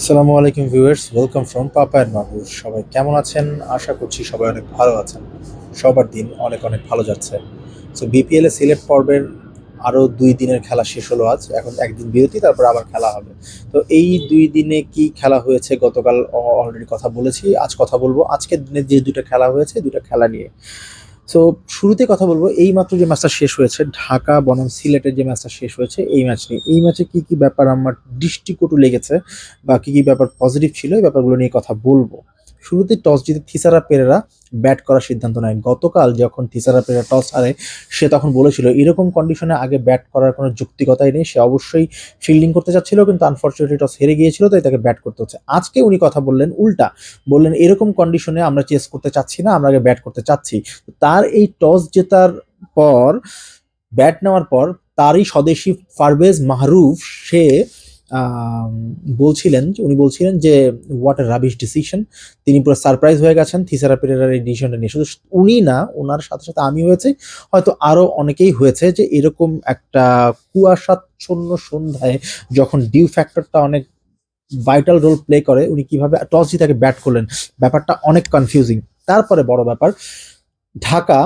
আসসালামু আলাইকুম viewers, welcome from পাপায়ের মানুষ সবাই কেমন আছেন? আশা করছি সবাই অনেক ভালো আছেন। সবার দিন অনেক অনেক ভালো যাচ্ছে। সো বিপিএলে সিলেট পর্বের আরও দুই দিনের খেলা শেষ হলো আজ। এখন একদিন বিরতি, তারপর আবার খেলা হবে। তো, এই দুই দিনে কি খেলা হয়েছে গতকাল অলরেডি কথা বলেছি, আজ কথা বলব। আজকের দিনে যে দুটো খেলা হয়েছে, দুটো খেলা নিয়ে। সো শুরুতে কথা বলব, এই মাত্র যে ম্যাচটা শেষ হয়েছে, ঢাকা বনাম সিলেটের যে ম্যাচটা শেষ হয়েছে, এই ম্যাচ নিয়ে। এই ম্যাচে কি কি ব্যাপার আমার দৃষ্টিকটু লেগেছে বা কি কি ব্যাপার পজিটিভ ছিল, এই ব্যাপারগুলো নিয়ে কথা বলব। শুরুতে টস জিতে থিসারা পেরেরা ব্যাট করার সিদ্ধান্ত নেয়। গতকাল যখন থিসারা পেরেরা টস হারে, সে তখন বলেছিল, এরকম কন্ডিশনে আগে ব্যাট করার কোনো যুক্তিকতাই নেই। সে অবশ্যই ফিল্ডিং করতে চাচ্ছিল, কিন্তু আনফর্চুনেটলি টস হেরে গিয়েছিল, তাই তাকে ব্যাট করতে হচ্ছে। আজকে উনি কথা বললেন উল্টা। বললেন, এরকম কন্ডিশনে আমরা চেস করতে চাচ্ছি না, আমরা আগে ব্যাট করতে চাচ্ছি। তার এই টস জেতার পর, ব্যাট নেওয়ার পর, তারই স্বদেশী ফারবেজ মাহরুফ, সে বলছিলেন, উনি বলছিলেন যে হোয়াট এ রাবিশ ডিসিশন তিনি পুরো সারপ্রাইজ হয়ে গেছেন থিসারা পেরেরার এই ডিসিশনটা নিয়ে। শুধু উনি না ওনার সাথে সাথে আমি হয়েছে। হয়তো আরও অনেকেই হয়েছে যে, এরকম একটা কুয়াশাচ্ছন্ন সন্ধ্যায় যখন ডিউ ফ্যাক্টরটা অনেক ভাইটাল রোল প্লে করে, উনি কীভাবে টস জিতে তাকে ব্যাট করলেন, ব্যাপারটা অনেক কনফিউজিং তারপরে বড় ব্যাপার, ঢাকা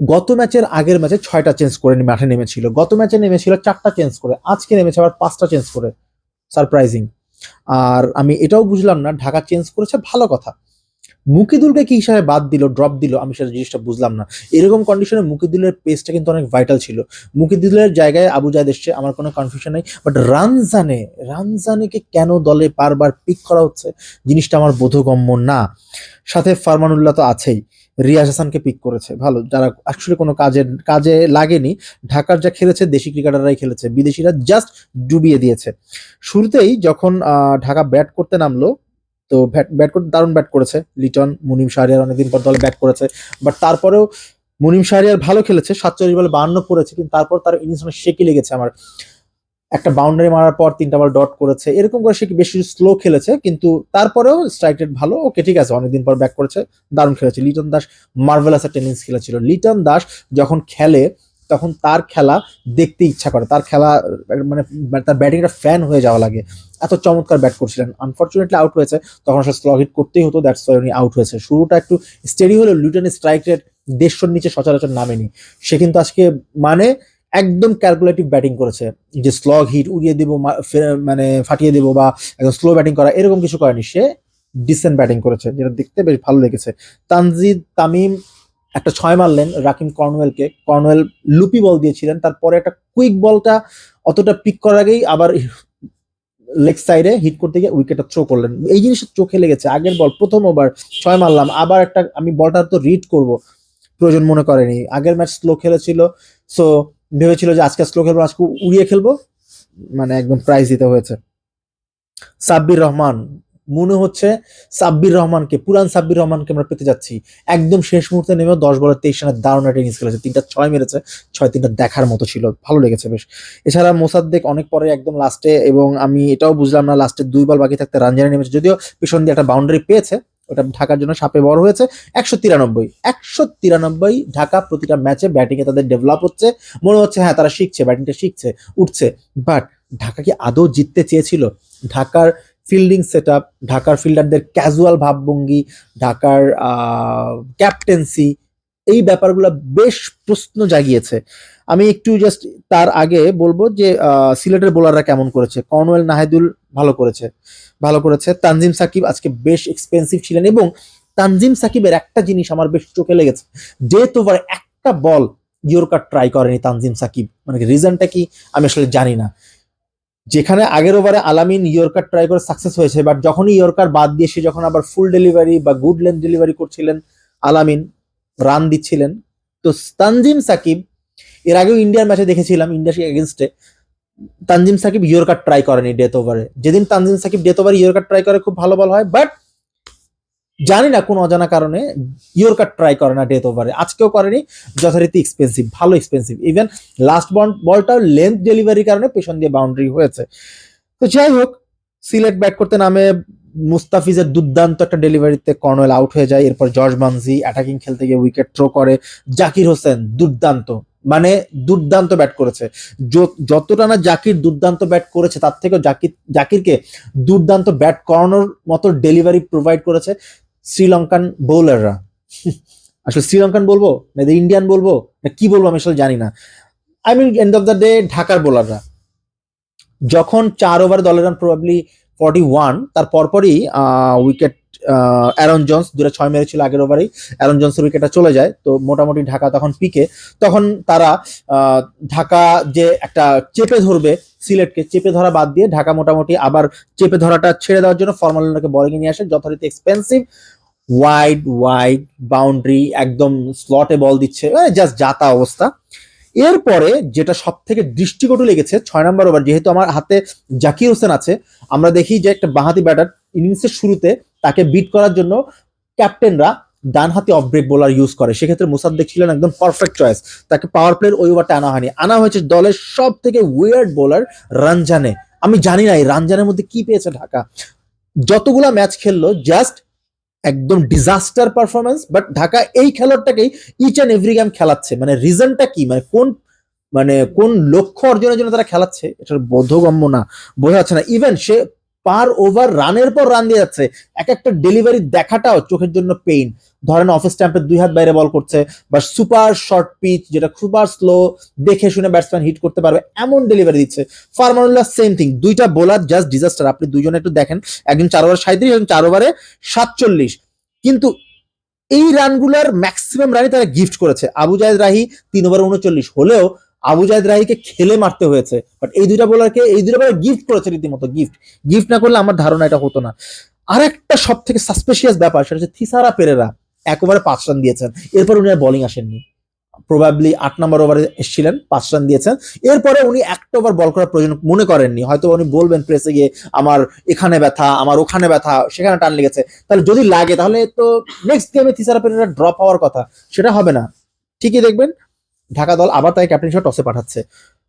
গত ম্যাচের আগের ম্যাচে ছয়টা চেঞ্জ করে মাঠে নেমেছিল। গত ম্যাচে নেমেছিল চারটা চেঞ্জ করে। আজকে নেমেছে আবার পাঁচটা চেঞ্জ করে। সারপ্রাইজিং আর আমি এটাও বুঝলাম না, ঢাকা চেঞ্জ করেছে, ভালো কথা। মুকিদুলকে কি হিসাবে বাদ দিল ড্রপ দিল, আমি সেটা জিনিসটা বুঝলাম না। এরকম কন্ডিশনে মুকিদুলের পেসটা কিন্তু অনেক ভাইটাল ছিল। মুকিদুলের জায়গায় আবু জায়দ এসছে, আমার কোনো কনফিউশন নেই। বাট রানজানে রানজানেকে কেন দলে বারবার পিক করা হচ্ছে, জিনিসটা আমার বোধগম্য না। সাথে ফারমানুল্লাহ তো আছেই। রিয়াজ হাসানকে পিক করেছে। ভালো, যারা অ্যাকচুয়ালি কোনো কাজে কাজে লাগেনি, ঢাকার যা খেলেছে, দেশি ক্রিকেটাররাই খেলেছে। বিদেশিরা জাস্ট ডুবিয়ে দিয়েছে। শুরুতেই যখন ঢাকা ব্যাট করতে নামলো, তো ব্যাট ব্যাট করতে দারুণ ব্যাট করেছে লিটন, মুনিম শাহরিয়ার অনেকদিন পর দলে ব্যাট করেছে। বাট তারপরেও মুনিম শাহরিয়ার ভালো খেলেছে, সাতচল্লিশ বলে বাহান্ন করেছে কিন্তু তারপর তার ইনিংস অনেক শেকি লেগেছে আমার। একটা বাউন্ডারি মারার পর তিনটা বল ডট করেছে। এরকম করে সে বেশি স্লো খেলেছে? কিন্তু তারপরেও স্ট্রাইক রেট ভালো। ওকে ঠিক আছে, অনেকদিন পর ব্যাক করেছে। দারুণ খেলেছে। লিটন দাস মার্ভেলাস একটা ইনিংস খেলেছিল। লিটন দাস যখন খেলে, তখন তার খেলা দেখতে ইচ্ছা করে। তার খেলা মানে তার ব্যাটিংটা ফ্যান হয়ে যাওয়া লাগে। এত চমৎকার ব্যাট করছিলেন। আনফর্চুনেটলি আউট হয়েছে। তখন আসলে স্লগ হিট করতেই হতো। দ্যাটস ওয়াই উনি আউট হয়েছে। শুরুটা একটু স্টেডি হলেও লিটনের স্ট্রাইক রেট দেড়শোর নিচে সচরাচর নামেনি। সে কিন্তু আজকে মানে একদম ক্যালকুলেটিভ ব্যাটিং করেছে। যে স্লগ হিট উড়িয়ে দেবো মানে ফাটিয়ে দেবো বা একদম স্লো ব্যাটিং করা, এরকম কিছু করেনি। সে ডিসেন্ট ব্যাটিং করেছে, যেটা দেখতে বেশ ভালো লেগেছে। তানজিদ তামিম একটা ছয় মারলেন রাকিম কর্নওয়েলকে। কর্নওয়েল লুপি বল দিয়েছিলেন, তারপরে একটা কুইক বলটা অতটা পিক করার আগেই আবার লেগ সাইডে হিট করতে গিয়ে উইকেটটা থ্রো করলেন। এই জিনিসটা চোখে লেগেছে, আগের বল প্রথম ওভার ছয় মারলাম, আবার একটা আমি বলটা তো রিড করব, প্রয়োজন মনে করেনি। আগের ম্যাচ স্লো খেলেছিল সো ভেবেছিল যে আজকে স্লো খেলব, আজকে উড়িয়ে খেলব। মানে একদম প্রাইজ দিতে হয়েছে। সাব্বির রহমান, মনে হচ্ছে সাব্বির রহমানকে, পুরান সাব্বির রহমানকে আমরা পেতে যাচ্ছি। একদম শেষ মুহূর্তে নেমে দশ বলের তেইশ রানের দারুণ একটা ইনিংস খেলেছে। তিনটা ছয় মেরেছে, ছয় তিনটা দেখার মতো ছিল। ভালো লেগেছে বেশ। এছাড়া মোসাদ্দেক অনেক পরে একদম লাস্টে এবং আমি এটাও বুঝলাম না লাস্টে দুই বল বাকি থাকতে রান জানি নেমেছে। যদিও পিছন দিয়ে একটা বাউন্ডারি পেয়েছে ওটা ঢাকার জন্য সাপে বড় হয়েছে। একশো তিরানব্বই একশো তিরানব্বই ঢাকা প্রতিটা ম্যাচে ব্যাটিংয়ে তাদের ডেভেলপ হচ্ছে। মনে হচ্ছে হ্যাঁ তারা শিখছে, ব্যাটিংটা শিখছে, উঠছে। বাট ঢাকা কি আদৌ জিততে চেয়েছিল? ঢাকার ফিল্ডিং সেট ঢাকার ফিল্ডারদের ক্যাজুয়াল ভাবভঙ্গি, ঢাকার ক্যাপ্টেন্সি এই ব্যাপারগুলো বেশ প্রশ্ন জাগিয়েছে। আমি একটু জাস্ট তার আগে বলব যে সিলেটের বোলাররা কেমন করেছে? কর্নওয়েল নাহিদুল ভালো করেছে। ভালো করেছে। তানজিম সাকিব আজকে বেশ এক্সপেন্সিভ ছিলেন এবং তানজিম সাকিবের একটা জিনিস আমার বেশ চোখে লেগেছে। ডেথ ওভার একটা বল ইয়র্কার ট্রাই করেনি তানজিম সাকিব মানে রিজনটা কি আমি আসলে জানি না। যেখানে আগের ওভারে আলামিন ইয়র্কার ট্রাই করে সাকসেস হয়েছে বাট যখনই ইয়র্কার বাদ দিয়ে সে যখন আবার ফুল ডেলিভারি বা গুড লেন্থ ডেলিভারি করছিলেন আলামিন রান দিচ্ছিলেন। তো তানজিম সাকিব, এর আগেও ইন্ডিয়ার ম্যাচে দেখেছিলাম ইন্ডিয়া এগেনস্টে তানজিম সাকিব ইয়র্কার ট্রাই করেনি ডেথ ওভারে যেদিন তানজিম সাকিব ডেথ ওভারে ইয়র্কার ট্রাই করে, খুব ভালো বল হয়। বাট জানি না কোন অজানা কারণে ইয়র্কার ট্রাই করে না ডেথ ওভারে আজকেও করেনি, যথারীতি এক্সপেন্সিভ ভালো এক্সপেন্সিভ ইভেন লাস্ট বল বলটাও লেন্থ ডেলিভারির কারণে পেছন দিয়ে বাউন্ডারি হয়েছে। তো যাই হোক, সিলেট ব্যাট করতে নামে মুস্তাফিজের দুর্দান্ত একটা ডেলিভারিতে কর্নওয়েল আউট হয়ে যায়, এরপর জর্জ মানজি অ্যাটাকিং খেলতে গিয়ে উইকেট থ্রো করে। জাকির হোসেন দুর্দান্ত মানে দুর্দান্ত ব্যাট করেছে। যতটা না জাকির দুর্দান্ত ব্যাট করেছে, তার থেকেও জাকির, জাকিরকে দুর্দান্ত ব্যাট করানোর মতো ডেলিভারি প্রোভাইড করেছে শ্রীলঙ্কান বোলাররা আসলে শ্রীলঙ্কান বলব না ইন্ডিয়ান বলব, না কি বলব আমি আসলে জানি না। I mean end of the day ঢাকার বোলাররা যখন চার ওভার দলের রান প্রবাবলি ফর্টি ওয়ান, তার পরপরই উইকেট অ্যারন জন্স দুটা ছয় মেরেছিল আগের ওভারেই অ্যারন জন্সের উইকেটটা চলে যায়, তো মোটামুটি ঢাকা তখন পিকে তখন তারা ঢাকা যে একটা চেপে ধরবে সিলেটকে, চেপে ধরা বাদ দিয়ে ঢাকা মোটামুটি আবার চেপে ধরাটা ছেড়ে দেওয়ার জন্য ফর্মালিনাকে বলিং নিয়ে আসে। যথারীতি এক্সপেন্সিভ ওয়াইড ওয়াইড বাউন্ডারি একদম স্লটে বল দিচ্ছে। জাস্ট যাতা অবস্থা। এরপরে যেটা সব থেকে দৃষ্টিকটু লেগেছে, ছয় নম্বর ওভার যেহেতু আমার হাতে জাকির হোসেন আছে, আমরা দেখি যে একটা বাঁহাতি ব্যাটার ইনিংসের শুরুতে তাকে বিট করার জন্য ক্যাপ্টেনরা ডানহাতি অফ ব্রেক বোলার ইউজ করে। সেক্ষেত্রে মুসাদ্দেক ছিলেন একদম পারফেক্ট চয়েস তাকে পাওয়ার প্লের ওই ওভারটা আনা হয়নি। আনা হয়েছে দলের সব থেকে উইয়ার্ড বোলার রানজানে আমি জানি না এই রানজানের মধ্যে কি পেয়েছে ঢাকা। যতগুলা ম্যাচ খেললো জাস্ট একদম ডিজাস্টার পারফরমেন্স বাট ঢাকা এই খেলোয়াড়টাকেই ইচ অ্যান্ড এভরি গেম খেলাচ্ছে। মানে রিজনটা কি? মানে কোন মানে কোন লক্ষ্য অর্জনের জন্য তারা খেলাচ্ছে? এটার বোধগম্য না। বোঝা যাচ্ছে না। ইভেন সে পার ওভার রানের পর রান দিয়ে যাচ্ছে। এক একটা ডেলিভারি দেখাটাও চোখের জন্য পেইন ধরেন অফিস স্ট্যাম্পের দুই হাত বাইরে বল করছে, বা সুপার শর্ট পিচ যেটা সুপার স্লো দেখে শুনে ব্যাটসম্যান হিট করতে পারবে, এমন ডেলিভারি দিচ্ছে। ফার্মানুল্লাহ সেম থিং দুইটা বোলার জাস্ট ডিজাস্টার আপনি দুইজনে একটু দেখেন, একজন চার ওভার সাঁত্রিশ একজন চার ওভারে সাতচল্লিশ। কিন্তু এই রানগুলার ম্যাক্সিমাম রানই তারা গিফট করেছে। আবু জায়দ রাহি তিন ওভার উনচল্লিশ হলেও আবু জায়দ রাহিকে খেলে মারতে হয়েছে। বাট এই দুইটা বোলারকে এই দুইটা বোলার গিফট করেছে রীতিমতো গিফট গিফট না করলে আমার ধারণা এটা হতো না। আরেকটা সব থেকে সাসপেশিয়াস ব্যাপার, সেটা হচ্ছে থিসারা পেরেরা। এক ওভারে পাঁচ রান দিয়েছেন। এরপর উনি আর বোলিং আসেননি। প্রবাবলি আট নম্বর ওভারে এসেছিলেন, পাঁচ রান দিয়েছেন। এরপরে উনি একটা ওভার বল করার প্রয়োজন মনে করেননি। হয়তো উনি বলবেন প্রেসে গিয়ে আমার এখানে ব্যথা, আমার ওখানে ব্যথা, সেখানে টান লেগেছে। তাহলে যদি লাগে, তাহলে তো নেক্সট গেমে থিসারা পেরেরা ড্রপ হওয়ার কথা। সেটা হবে না। ঠিকই দেখবেন, ঢাকা দল আবার তাই ক্যাপ্টেন হিসেবে টসে পাঠাচ্ছে।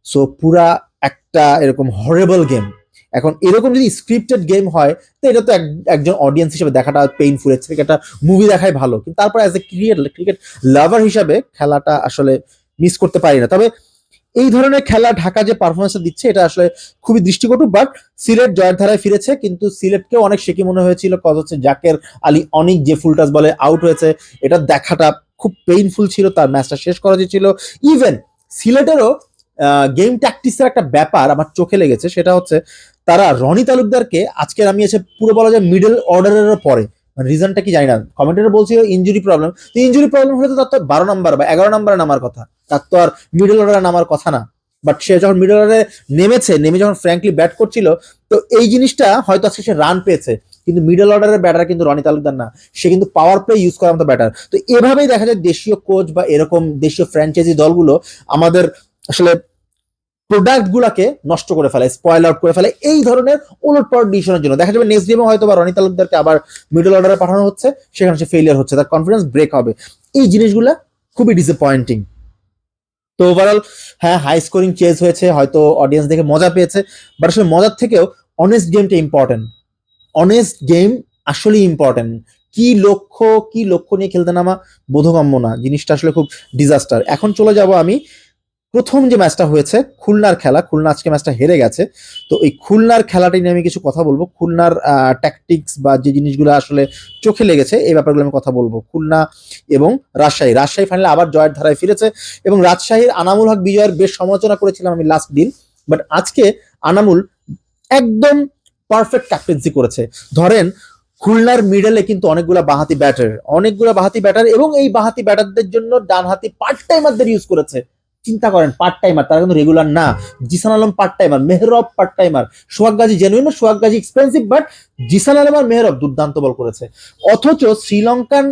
সো পুরা একটা এরকম হরেবল গেম এখন এরকম যদি স্ক্রিপ্টেড গেম হয়, তো এটা তো এক- একজন অডিয়েন্স হিসেবে দেখাটা পেইনফুল এর থেকে একটা মুভি দেখাই ভালো। কিন্তু তারপর as a cricket cricket lover হিসাবে খেলাটা আসলে মিস করতে পারি না। তবে এই ধরনের খেলা ঢাকা যে পারফরমেন্স দিচ্ছে, এটা আসলে খুবই দৃষ্টিকটু বাট সিলেট জয়ের ধারায় ফিরেছে, কিন্তু সিলেটকেও অনেক শেকি মনে হয়েছিল? কজ হচ্ছে জাকের আলী অনেক যে ফুলটাস বলে আউট হয়েছে, এটা দেখাটা খুব পেইনফুল ছিল, তার ম্যাচটা শেষ করা ছিল। ইভেন সিলেটেরও গেম ট্যাকটিক্সের একটা ব্যাপার আমার চোখে লেগেছে, সেটা হচ্ছে তারা রনি তালুকদারকে আজকের আমি এসে পুরো বলা যায় মিডল অর্ডারের পরে। মানে রিজনটা কি জানি না। কমেন্টেটর বলছিল ইঞ্জুরি প্রবলেম তো ইঞ্জুরি প্রবলেম হলে তো তার তো বারো নাম্বার বা এগারো নাম্বারে নামার কথা। তার তো আর মিডল অর্ডারে নামার কথা না। বাট সে যখন মিডল অর্ডারে নেমেছে, নেমে যখন ফ্র্যাঙ্কলি ব্যাট করছিল, তো এই জিনিসটা হয়তো আজকে সে রান পেয়েছে। কিন্তু মিডল অর্ডারের ব্যাটার কিন্তু রনি তালুকদার না। সে কিন্তু পাওয়ার প্লে ইউজ করার মতো ব্যাটার তো এভাবেই দেখা যায় দেশীয় কোচ বা এরকম দেশীয় ফ্র্যাঞ্চাইজি দলগুলো আমাদের আসলে প্রোডাক্ট গুলাকে নষ্ট করে ফেলে স্পয়েল আউট করে ফেলে, এই ধরনের উলট পালট ডিসিশনের জন্য। দেখা যাবে নেক্সট গেমে হয়তো বা রনি তালুকদারকে আবার মিডল অর্ডারে পাঠানো হচ্ছে, সেখানে সে ফেলিয়ার হচ্ছে, তার কনফিডেন্স ব্রেক হবে। এই জিনিসগুলা খুবই ডিসঅ্যাপয়েন্টিং তো ওভারঅল হ্যাঁ হাই স্কোরিং চেজ হয়েছে, হয়তো অডিয়েন্স দেখে মজা পেয়েছে বাট আসলে মজার থেকেও অনেস্ট গেমটা ইম্পর্টেন্ট অনেস্ট গেম আসলেই ইম্পর্টেন্ট কি লক্ষ্য কি লক্ষ্য নিয়ে খেলতে নামা বোধগম্য না। জিনিসটা আসলে খুব ডিজাস্টার এখন চলে যাব আমি প্রথম যে ম্যাচটা হয়েছে, খুলনার খেলা, খুলনা আজকে ম্যাচটা হেরে গেছে। তো এই খুলনার খেলাটা নিয়ে আমি কিছু কথা বলব। খুলনার ট্যাকটিক্স বা যে জিনিসগুলো আসলে চোখে লেগেছে, এই ব্যাপারগুলো আমি কথা বলব। খুলনা এবং রাজশাহী। রাজশাহী ফাইনালে আবার জয়ের ধারায় ফিরেছে এবং রাজশাহীর আনামুল হক বিজয়ের বেশ সমালোচনা করেছিলাম আমি লাস্ট দিন। বাট আজকে আনামুল একদম পারফেক্ট ক্যাপ্টেন্সি করেছে। ধরেন, খুলনার মিডলে কিন্তু অনেকগুলা বাহাতি ব্যাটার অনেকগুলো বাহাতি ব্যাটার এবং এই বাহাতি ব্যাটারদের জন্য ডানহাতি পার্ট টাইমারদের ইউজ করেছে। চিন্তা করেন পার্ট টাইমার তারা কিন্তু রেগুলার না। Zisan Alam part timer Mehrab part timer Sohag Gazi genuine Sohag Gazi expensive but Zisan Alam আর মেহরব দুর্দান্ত বল করেছে। অথচ শ্রীলঙ্কান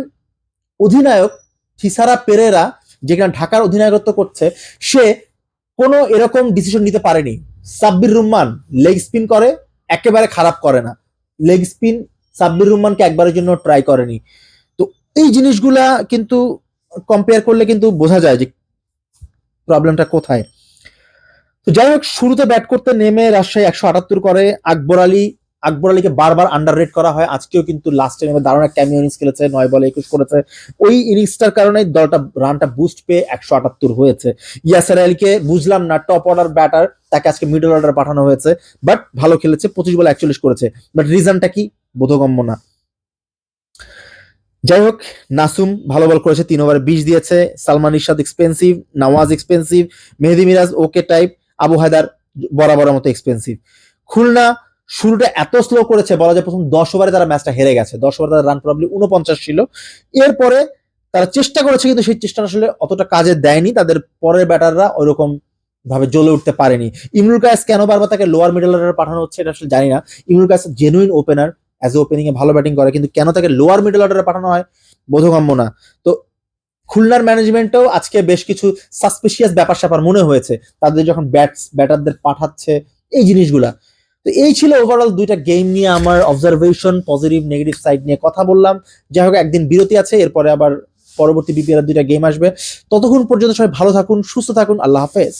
অধিনায়ক থিসারা পেরেরা, যেখানে ঢাকার অধিনায়কত্ব করছে, সে কোনো এরকম ডিসিশন নিতে পারেনি। সাব্বির রহমান লেগ স্পিন করে, একেবারে খারাপ করে না। লেগ স্পিন সাব্বির রহমানকে একবারের জন্য ট্রাই করেনি। তো এই জিনিসগুলা কিন্তু কম্পেয়ার করলে কিন্তু বোঝা যায় যে প্রবলেমটা কোথায়? তো যাই হোক শুরুতে ব্যাট করতে নেমে রাজশাহী একশো আটাত্তর করে। আকবর আলী, আকবর আলীকে বারবার আন্ডার রেট করা হয়। আজকেও কিন্তু লাস্টে নেমে দারুণ একটা ক্যামিও ইনিংস খেলেছে, নয় বলে একুশ করেছে। ওই ইনিংসটার কারণে দলটা রানটা বুস্ট পেয়ে একশো আটাত্তর হয়েছে। ইয়াসার আলীকে বুঝলাম না টপ অর্ডার ব্যাটার তাকে আজকে মিডল অর্ডার পাঠানো হয়েছে। বাট ভালো খেলেছে, পঁচিশ বলে একচল্লিশ করেছে। বাট রিজনটা কি? বোধগম্য না। যাই হোক নাসুম ভালো বল করেছে, তিন ওভারে বিশ দিয়েছে। Salman Irshad expensive Nawaz expensive Mehedi Miraz okay type Abu Haider বরাবরের মতো এক্সপেন্সিভ খুলনা শুরুটা এত স্লো করেছে, বলা যায় প্রথম দশ ওভারে তারা ম্যাচটা হেরে গেছে। দশ ওভারে তারা রান প্রবলি উনপঞ্চাশ ছিল। এরপরে তারা চেষ্টা করেছে, কিন্তু সেই চেষ্টা আসলে অতটা কাজে দেয়নি। তাদের পরের ব্যাটাররা ওইরকম ভাবে জ্বলে উঠতে পারেনি। ইমরুল কায়েস কেন বারবার তাকে লোয়ার মিডল অর্ডারে পাঠানো হচ্ছে, এটা আসলে জানি না। Imrul Kayes genuine opener as a opening এ ভালো ব্যাটিং করে, কিন্তু কেন তাকে লোয়ার মিডল অর্ডারে পাঠানো হয় বোধগম্য না। তো খুলনার ম্যানেজমেন্টেও আজকে বেশ কিছু সাসপিশিয়াস ব্যাপার স্যাপার মনে হয়েছে, তাদের যখন ব্যাটস ব্যাটারদের পাঠাচ্ছে, এই জিনিসগুলা। তো এই ছিল ওভারঅল দুইটা গেম নিয়ে আমার অবজারভেশন পজিটিভ নেগেটিভ সাইড নিয়ে কথা বললাম। যাই হোক, একদিন বিরতি আছে, এরপরে আবার পরবর্তী বিপিএল দুইটা গেম আসবে। ততক্ষণ পর্যন্ত সবাই ভালো থাকুন, সুস্থ থাকুন, আল্লাহ হাফেজ।